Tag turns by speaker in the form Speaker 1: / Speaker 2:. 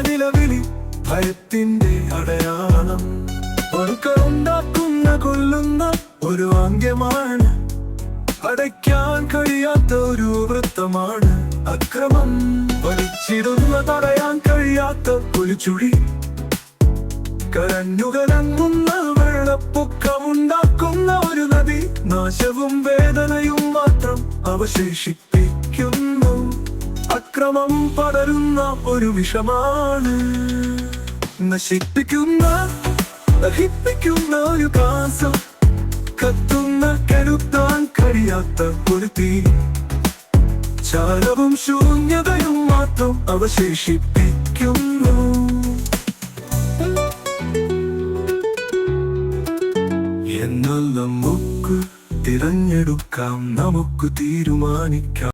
Speaker 1: നിലവിളി ഭയത്തിന്റെ അടയാളം. ഉണ്ടാക്കുന്ന കൊല്ലുന്ന ഒരു അംഗ്യമാണ് അടയ്ക്കാൻ കഴിയാത്ത ഒരു വൃത്തമാണ് അക്രമം. വലിച്ചിടുന്ന തടയാൻ കഴിയാത്ത ഒരു ചുഴി. കരഞ്ഞുകലങ്ങുന്ന വെള്ളപ്പൊക്കമുണ്ടാക്കുന്ന ഒരു നദി. നാശവും വേദനയും മാത്രം അവശേഷിപ്പിക്കുന്നു അക്രമം പടരുന്ന ഒരു വിഷമാണ്. നശിപ്പിക്കുന്ന ദഹിപ്പിക്കുന്ന ഒരു കാസം കത്തുന്ന കരുത്താൻ കഴിയാത്ത ഒരു തീ. ചാരവും ശൂന്യതയും മാത്രം അവശേഷിപ്പിക്കുന്നു. എന്നാൽ നമുക്ക് തിരഞ്ഞെടുക്കാം നമുക്ക് തീരുമാനിക്കാം.